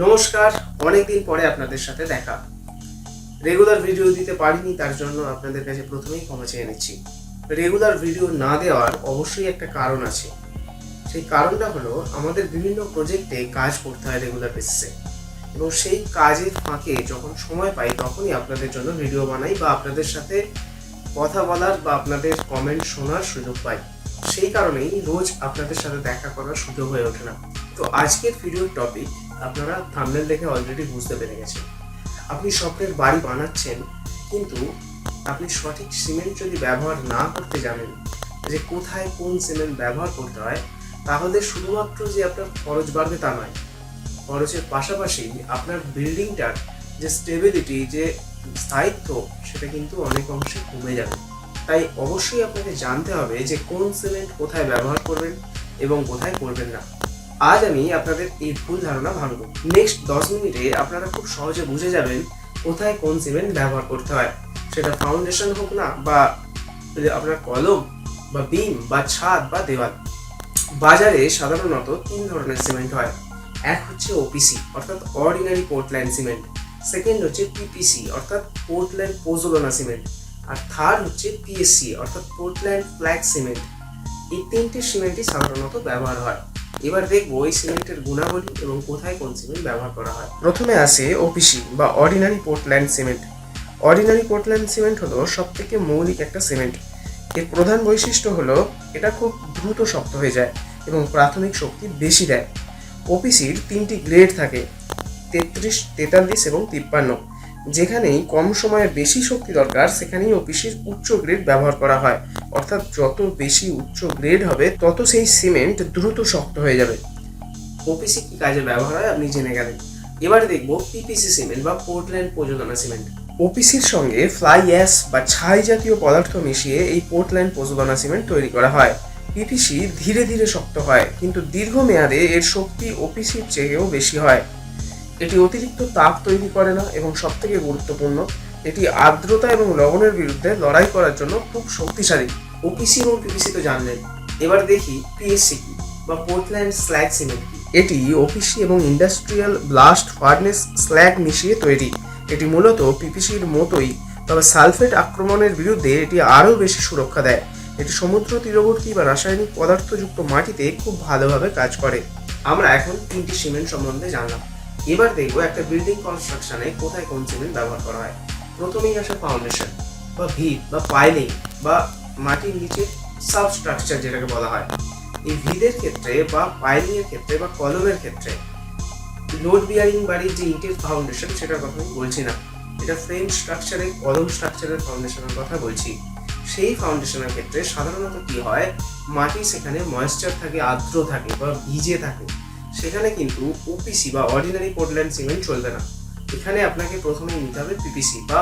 নমস্কার, অনেকদিন পরে আপনাদের সাথে দেখা। রেগুলার ভিডিও দিতে পারিনি, তার জন্য আপনাদের কাছে প্রথমেই ক্ষমা চেয়ে নিচ্ছি। রেগুলার ভিডিও না দেওয়ার অবশ্যই একটা কারণ আছে। সেই কারণটা হলো, আমাদের বিভিন্ন প্রজেক্টে কাজ করতে হয় রেগুলার বেসিসে এবং সেই কাজের ফাঁকে যখন সময় পাই, তখনই আপনাদের জন্য ভিডিও বানাই বা আপনাদের সাথে কথা বলার বা আপনাদের কমেন্ট শোনার সুযোগ পাই। সেই কারণেই রোজ আপনাদের সাথে দেখা করার সুযোগ হয়ে ওঠে না। তো আজকের ভিডিওর টপিক আপনারা থামনেল দেখে অলরেডি বুঝতে পেরে গেছেন। আপনি স্বপ্নের বাড়ি বানাচ্ছেন, কিন্তু আপনি সঠিক সিমেন্ট যদি ব্যবহার না করতে জানেন যে কোথায় কোন সিমেন্ট ব্যবহার করতে হয়, তাহলে শুধুমাত্র যে আপনার খরচ বাড়বে তা নয়, খরচের পাশাপাশি আপনার বিল্ডিংটার যে স্টেবিলিটি যে স্থায়িত্ব, সেটা কিন্তু অনেক অংশে কমে যাবে। তাই অবশ্যই আপনাকে জানতে হবে যে কোন সিমেন্ট কোথায় ব্যবহার করবেন এবং কোথায় করবেন না। আজ আমি আপনাদের এই ভুল ধারণা ভাঙব। নেক্সট দশ মিনিটে আপনারা খুব সহজে বুঝে যাবেন কোথায় কোন সিমেন্ট ব্যবহার করতে হয়। সেটা ফাউন্ডেশন হোক না, বা আপনার কলম, বা বিম বা ছাদ, বা দেওয়াল। বাজারে সাধারণত তিন ধরনের সিমেন্ট হয়। এক হচ্ছে ওপিসি অর্থাৎ অর্ডিনারি পোর্টল্যান্ড সিমেন্ট সেকেন্ড হচ্ছে পিপিসি অর্থাৎ পোর্টল্যান্ড পোজোলোনা সিমেন্ট আর থার্ড হচ্ছে পিএসসি অর্থাৎ পোর্টল্যান্ড ফ্ল্যাগ সিমেন্ট এই তিনটে সিমেন্টই সাধারণত ব্যবহার হয়। এবার দেখব এই সিমেন্টের গুণাবলী এবং কোথায় কোন সিমেন্ট ব্যবহার করা হয়। প্রথমে আসে ওপিসি বা ordinary Portland cement. Ordinary Portland cement হলো সব থেকে মৌলিক একটা সিমেন্ট। এর প্রধান বৈশিষ্ট্য হলো এটা খুব দ্রুত শক্ত হয়ে যায় এবং প্রাথমিক শক্তি বেশি দেয়। ওপিসির তিনটি গ্রেড থাকে, তেত্রিশ, তেতাল্লিশ এবং তিপ্পান্ন। যেখানেই কম সময়ে বেশি শক্তি দরকার, সেখানেই ওপিসির উচ্চ গ্রেড ব্যবহার করা হয়। অর্থাৎ যত বেশি উচ্চ গ্রেড হবে, তত সেই সিমেন্ট দ্রুত শক্ত হয়ে যাবে। ওপিসি কি কাজে ব্যবহার হয় আপনি জেনে গেলেন। এবার দেখব পিপিসি সিমেন্ট বা পোর্টল্যান্ড প্রযোজনা সিমেন্ট। ওপিসির সঙ্গে ফ্লাই অ্যাস বা ছাই জাতীয় পদার্থ মিশিয়ে এই পোর্টল্যান্ড প্রযোজনা সিমেন্ট তৈরি করা হয়। পিপিসি ধীরে ধীরে শক্ত হয়, কিন্তু দীর্ঘমেয়াদে এর শক্তি ওপিসির চেয়েও বেশি হয়। এটি অতিরিক্ত তাপ তৈরি করে না এবং সবথেকে গুরুত্বপূর্ণ, এটি আর্দ্রতা এবং লবণের বিরুদ্ধে লড়াই করার জন্য খুব শক্তিশালী। ওপিসি এবং পিপিসি তো জানলেন। এবার দেখি পিএসসি কি বা পোর্টল্যান্ড স্ল্যাগ সিমেন্ট কি। এটি ওপিসি এবং ইন্ডাস্ট্রিয়াল ব্লাস্ট ফার্নেস স্ল্যাগ মিশিয়ে তৈরি। এটি মূলত পিপিসির মতোই, তবে সালফেট আক্রমণের বিরুদ্ধে এটি আরও বেশি সুরক্ষা দেয়। এটি সমুদ্র তীরবর্তী বা রাসায়নিক পদার্থযুক্ত মাটিতে খুব ভালোভাবে কাজ করে। আমরা এখন তিনটি সিমেন্ট সম্বন্ধে জানলাম। এবার দেখব একটা বিল্ডিং কনস্ট্রাকশনে কোথায় কোন সিমেন্ট ব্যবহার করা হয়। প্রথমেই আসে ফাউন্ডেশন বা ভিত বা পাইলিং বা মাটির নিচে সাবস্ট্রাকচার যেটাকে বলা হয়। এই ভিদের ক্ষেত্রে বা পাইলিং এর ক্ষেত্রে বা কলমের ক্ষেত্রে লোড বিয়ারিং বাড়ির যে ইটের ফাউন্ডেশন সেটার কথা আমি বলছি না। এটা ফ্রেম স্ট্রাকচারে কলম স্ট্রাকচারের ফাউন্ডেশনের কথা বলছি। সেই ফাউন্ডেশনের ক্ষেত্রে সাধারণত কি হয়? মাটি সেখানে ময়েশ্চার থাকে, আর্দ্র থাকে বা ভিজে থাকে। সেখানে কিন্তু ওপিসি বা অর্ডিনারি পোর্টল্যান্ড সিমেন্ট চলবে না। এখানে আপনাকে প্রথমে নিতে হবে পিপিসি বা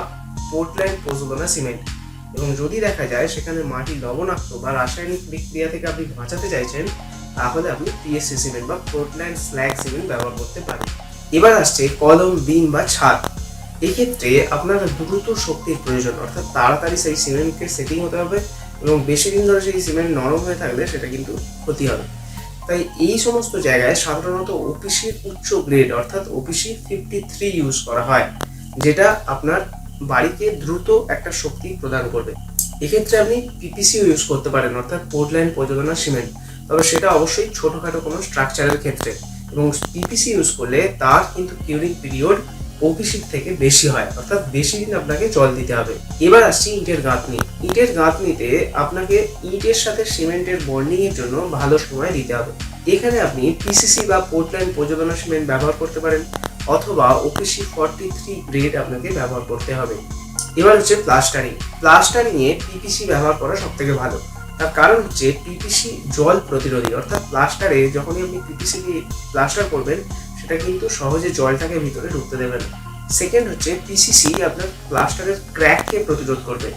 পোর্টল্যান্ড প্রযোজনা সিমেন্ট। এবং যদি দেখা যায় সেখানে মাটি লবণাক্ত বা রাসায়নিক বিক্রিয়া থেকে আপনি বাঁচাতে চাইছেন, তাহলে আপনি পিএসসি সিমেন্ট বা পোর্টল্যান্ড স্ল্যাগ সিমেন্ট ব্যবহার করতে পারেন। এবার আসছে কলম, বিম বা ছাদ। এক্ষেত্রে আপনার দ্রুত শক্তির প্রয়োজন, অর্থাৎ তাড়াতাড়ি সেই সিমেন্টকে সেটিং হতে হবে এবং বেশি দিন ধরে সেই সিমেন্ট নরম হয়ে থাকলে সেটা কিন্তু ক্ষতি হবে। তাই এই সমস্ত জায়গায় সাধারণত ওপিসির উচ্চ গ্রেড অর্থাৎ ওপিসি ফিফটি থ্রি ইউজ করা হয়, যেটা আপনার বাড়িতে দ্রুত একটা শক্তি প্রদান করবে। এক্ষেত্রে আপনি পিপিসিও ইউজ করতে পারেন, অর্থাৎ পোর্টল্যান্ড প্রযোজনা সিমেন্ট তবে সেটা অবশ্যই ছোটোখাটো কোনো স্ট্রাকচারের ক্ষেত্রে। এবং পিপিসি ইউজ করলে তার কিন্তু কিউরিং পিরিয়ড ওপিসির থেকে বেশি হয়, অর্থাৎ বেশি দিন আপনাকে জল দিতে হবে। এবার আসছি ইটের গাঁথনি। ইটের গাঁথনিতে আপনাকে ইটের সাথে সিমেন্টের বন্ডিং এর জন্য ভালো সময় দিতে হবে। এখানে আপনি পিসিসি বা পোর্টল্যান্ড প্রযোজনা সিমেন্ট ব্যবহার করতে পারেন, অথবা ওপিসি ফর্টি থ্রি গ্রেড আপনাকে ব্যবহার করতে হবে। এবার হচ্ছে প্লাস্টারিং প্লাস্টারিং এ পিপিসি ব্যবহার করা সব থেকে ভালো। তার কারণ হচ্ছে পিপিসি জল প্রতিরোধী, অর্থাৎ প্লাস্টারে যখনই আপনি পিপিসি দিয়ে প্লাস্টার করবেন সেটা কিন্তু সহজে জলটাকে ভিতরে ঢুকতে দেবে না। সেকেন্ড হচ্ছে পিসিসি আপনার প্লাস্টারের ক্র্যাককে প্রতিরোধ করবে।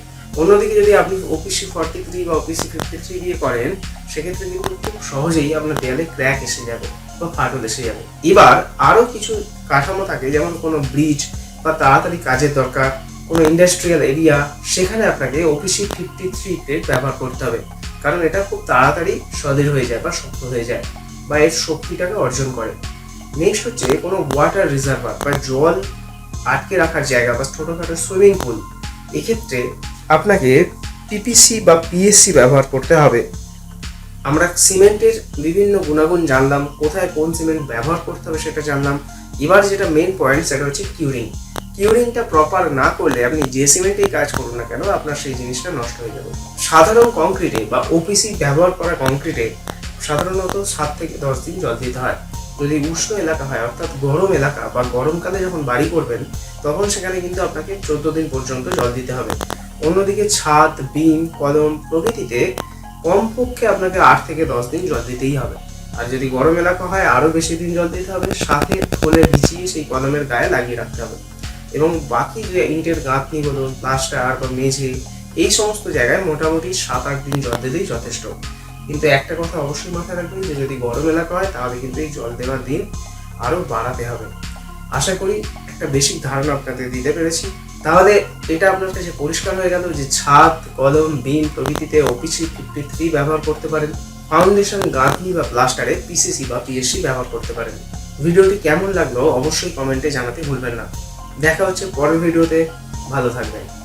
অন্যদিকে যদি আপনি ওপিসি ফর্টি থ্রি বা ওপিসি ফিফটি থ্রি দিয়ে করেন, সেক্ষেত্রে কিন্তু খুব সহজেই আপনার দেয়ালে ক্র্যাক এসে যাবে বা ফাটল এসে যাবে। এবার আরও কিছু কাঠামো থাকে, যেমন কোনো ব্রিজ বা তাড়াতাড়ি কাজের দরকার, কোনো ইন্ডাস্ট্রিয়াল এরিয়া সেখানে আপনাকে ওপিসি ফিফটি থ্রিতে ব্যবহার করতে হবে। কারণ এটা খুব তাড়াতাড়ি সদৃঢ় হয়ে যায় বা শক্ত হয়ে যায় বা এর শক্তিটাকে অর্জন করে। নেক্সট হচ্ছে কোনো ওয়াটার রিজার্ভার বা জল আটকে রাখার জায়গা বা ছোটোখাটো সুইমিং পুল এক্ষেত্রে আপনাকে পিপিসি বা পিএসসি ব্যবহার করতে হবে। আমরা সিমেন্টের বিভিন্ন গুণাগুণ জানলাম, কোথায় কোন সিমেন্ট ব্যবহার করতে হবে সেটা জানলাম। এবার যেটা মেন পয়েন্ট সেটা হচ্ছে কিউরিং কিউরিংটা প্রপার না করলে আপনি যে সিমেন্টেই কাজ করুন না কেন, আপনার সেই জিনিসটা নষ্ট হয়ে যাবে। সাধারণ কংক্রিটে বা ওপিসি ব্যবহার করা কংক্রিটে সাধারণত সাত থেকে দশ দিন জল দিতে হয়। যদি উষ্ণ এলাকা হয়, অর্থাৎ গরম এলাকা বা গরমকালে যখন বাড়ি করবেন, তখন সেখানে কিন্তু আপনাকে চোদ্দ দিন পর্যন্ত জল দিতে হবে। অন্যদিকে ছাদ, বিম, কলম প্রভৃতিতে কমপক্ষে আপনাকে আট থেকে দশ দিন জল দিতেই হবে। আর যদি গরম এলাকা হয়, আরও বেশি দিন জল দিতে হবে। সাথে থলে বিছিয়ে সেই কলমের গায়ে লাগিয়ে রাখতে হবে। এবং বাকি যে ইটের গাঁথনি বলুন প্লাস্টার বা মেঝে, এই সমস্ত জায়গায় মোটামুটি সাত আট দিন জল দিলেই যথেষ্ট। কিন্তু একটা কথা অবশ্যই মাথায় রাখবেন যে যদি গরম এলাকা হয়, তাহলে কিন্তু এই জল দেওয়ার দিন আরও বাড়াতে হবে। আশা করি একটা বেসিক ধারণা আপনাদের দিতে পেরেছি। তাহলে এটা আপনার কাছে পরিষ্কার হয়ে গেল যে ছাদ, কলম বিন প্রভৃতিতে ওপিসি ফিফটি ব্যবহার করতে পারেন। ফাউন্ডেশন গাঁথনি বা প্লাস্টারে পিসিসি বা পিএসসি ব্যবহার করতে পারেন। ভিডিওটি কেমন লাগল অবশ্যই কমেন্টে জানাতে ভুলবেন না। দেখা হচ্ছে পরের ভিডিওতে। ভালো থাকবেন।